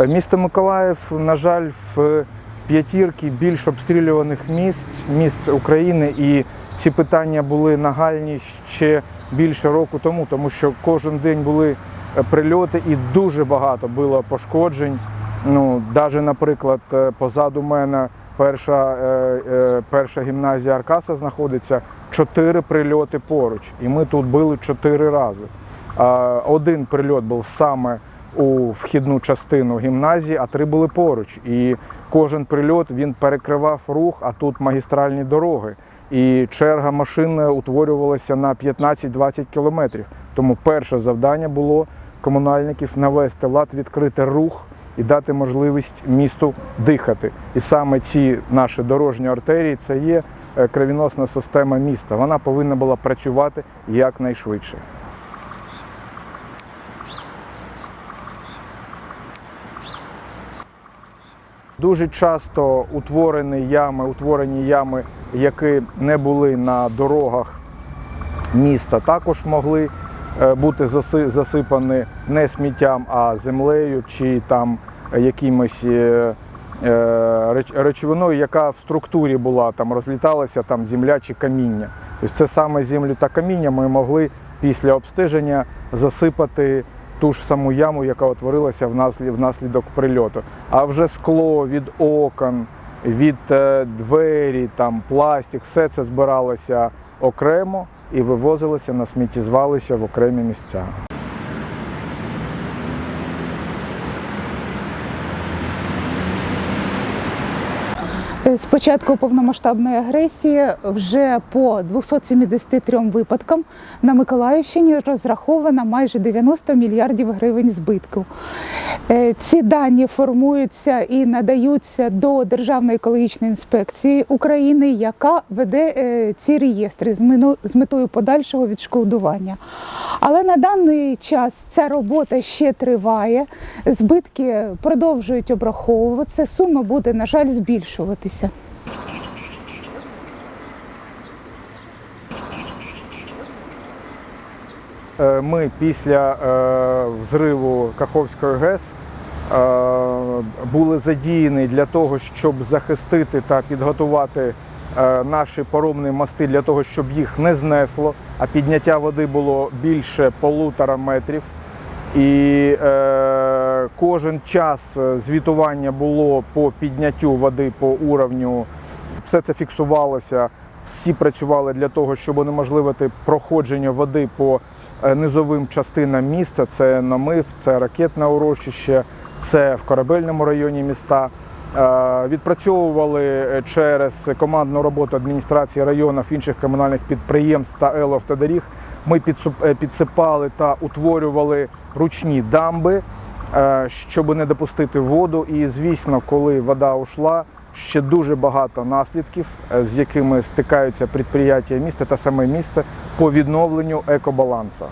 Е, Місто Миколаїв, на жаль, в п'ятірки більш обстрілюваних місць, місць України, і ці питання були нагальні ще більше року тому, тому що кожен день були е, прильоти і дуже багато було пошкоджень. Ну, навіть, наприклад, е, позаду мене перша, перша гімназія Аркаса знаходиться чотири прильоти поруч, і ми тут були чотири рази. Один прильот був саме у вхідну частину гімназії, а три були поруч. І кожен прильот він перекривав рух, а тут магістральні дороги. І черга машин утворювалася на 15-20 кілометрів. Тому перше завдання було комунальників навести лад, відкрити рух і дати можливість місту дихати. І саме ці наші дорожні артерії це є е, кровіносна система міста. Вона повинна була працювати якнайшвидше. Дуже часто утворені ями, утворені ями, які не були на дорогах міста, також могли е, бути засипані не сміттям, а землею чи там якимось е, е, реч- речовиною, яка в структурі була, там розліталася там земля чи каміння. Тобто це саме землю та каміння ми могли після обстеження засипати ту ж саму яму, яка утворилася внаслід- внаслідок прильоту. А вже скло від окон, від е, двері, там пластик, все це збиралося окремо і вивозилося на сміттєзвалище в окремі місця. З початку повномасштабної агресії вже по 273 випадкам на Миколаївщині розраховано майже 90 мільярдів гривень збитків. Е, Ці дані формуються і надаються до Державної екологічної інспекції України, яка веде е, ці реєстри з метою подальшого відшкодування. Але на даний час ця робота ще триває, збитки продовжують обраховуватися, сума буде, на жаль, збільшуватися. Е, Ми після е, взриву Каховської ГЕС е, були задіяні для того, щоб захистити та підготувати наші поробні мости для того, щоб їх не знесло, а підняття води було більше полутора метрів. І е, кожен час е, звітування було по підняттю води по уровню. Все це фіксувалося. Всі працювали для того, щоб унеможливити проходження води по е, низовим частинам міста. Це намив, це ракетне урочище, це в корабельному районі міста. Е, Відпрацьовували е, через командну роботу адміністрації районів інших комунальних підприємств та елавтодоріг. Ми е, підсипали та утворювали ручні дамби, щоб не допустити воду. І звісно, коли вода ушла, ще дуже багато наслідків, з якими стикаються підприємства міста та саме місце по відновленню екобалансу.